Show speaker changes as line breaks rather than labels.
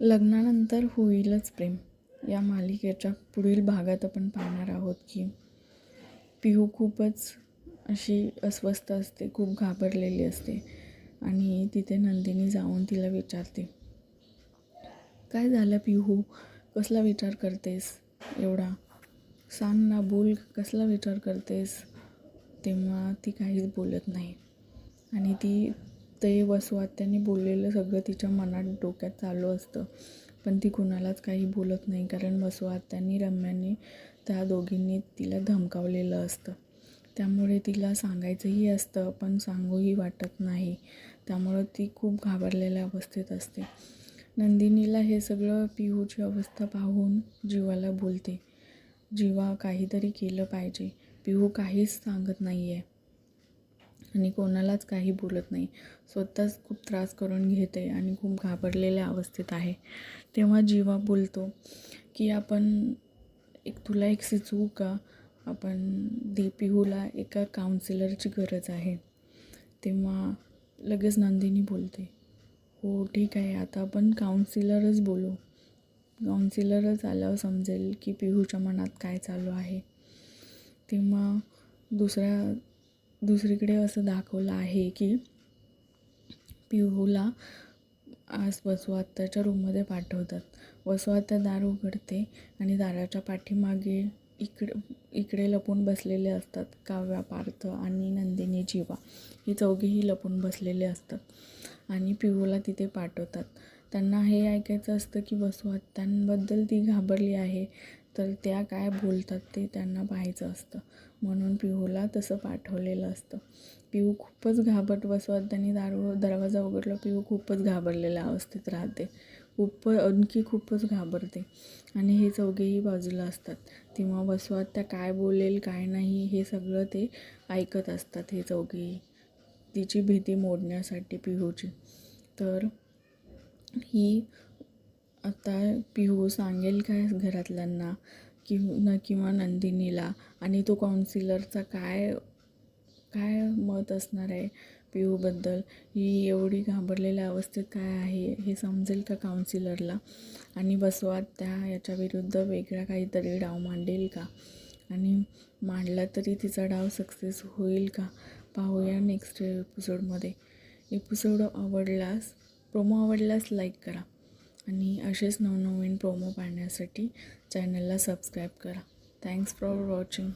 लग्नानंतर होईलच प्रेम. या मालिकेच्या पुढील भागात आपण पाहणार आहोत की पिहू खूपच अशी अस्वस्थ असते खूप घाबरलेली असते आणि तिथे नंदिनी जाऊन तिला विचारते काय झालं पिहू? कसला विचार करतेस? एवढा सांग ना बोल कसला विचार करतेस? तेव्हा ती काहीच बोलत नाही आणि ती ते वसुआत्याने बोललेलं सगळं तिच्या मनात डोक्यात चालू असतं. पण ती कुणालाच काही बोलत नाही कारण वसुआत्यांनी रम्याने त्या दोघींनी तिला धमकावलेलं असतं. त्यामुळे तिला सांगायचंही असतं पण सांगूही वाटत नाही. त्यामुळं ती खूप घाबरलेल्या अवस्थेत असते. नंदिनीला हे सगळं पिहूची अवस्था पाहून जीवाला बोलते. जीवा काहीतरी केलं पाहिजे. पिहू काहीच सांगत नाही आहे आणि कोणालाच काही बोलत नाही. स्वतःच खूप त्रास करून घेते आणि खूप घाबरलेल्या अवस्थेत आहे. तेव्हा जीवा बोलतो की आपण एक तुला एक सुचवू का? आपण दीपिहूला एका काउन्सिलरची गरज आहे. तेव्हा लगेच नंदिनी बोलते हो ठीक आहे आता आपण काउन्सिलरच बोलू. काउन्सिलरच आल्यावर समजेल की पिहूच्या मनात काय चालू आहे. तेव्हा दुसऱ्या दुसरीकडे असं दाखवलं आहे की पिहूला आज वसुआत्ताच्या रूममध्ये पाठवतात. वसुआत्ता दार उघडते आणि दाराच्या पाठीमागे इकडे इकडे लपून बसलेले असतात. काव्या पार्थ आणि नंदिनी जीवा ही चौघीही लपून बसलेले असतात आणि पिहूला तिथे पाठवतात. त्यांना हे ऐकायचं असतं की वसुआत्तांबद्दल ती घाबरली आहे. तर त्या काय बोलतात ते त्यांना पाहायचं असतं. म्हणून पिहूला तसं पाठवलेलं असतं. पिहू खूपच घाबरट बसवत त्यांनी दारू दरवाजा उघडला पिहू खूपच घाबरलेल्या अवस्थेत राहते. खूप आणखी खूपच घाबरते. आणि हे चौघेही बाजूला असतात. तेव्हा त्या काय बोलेल काय नाही हे सगळं ते ऐकत असतात हे चौघेही. तिची भीती मोडण्यासाठी पिहूची. तर ही आता पिहू सांगेल काय घरातल्यांना कि न किंवा नंदिनीला? आणि तो काउन्सिलरचा काय काय मत असणार आहे पिहूबद्दल? ही एवढी घाबरलेल्या अवस्थेत काय आहे हे समजेल का काउन्सिलरला आणि बसवात त्या याच्या विरुद्ध वेगळा काहीतरी डाव मांडेल का? आणि मांडला तरी तिचा डाव सक्सेस होईल का? पाहूया नेक्स्ट एपिसोडमध्ये एपिसोड आवडल्यास प्रोमो आवडल्यास लाईक करा. आणि असेच नवनवीन प्रोमो पाहण्यासाठी चॅनलला सबस्क्राईब करा. Thanks for watching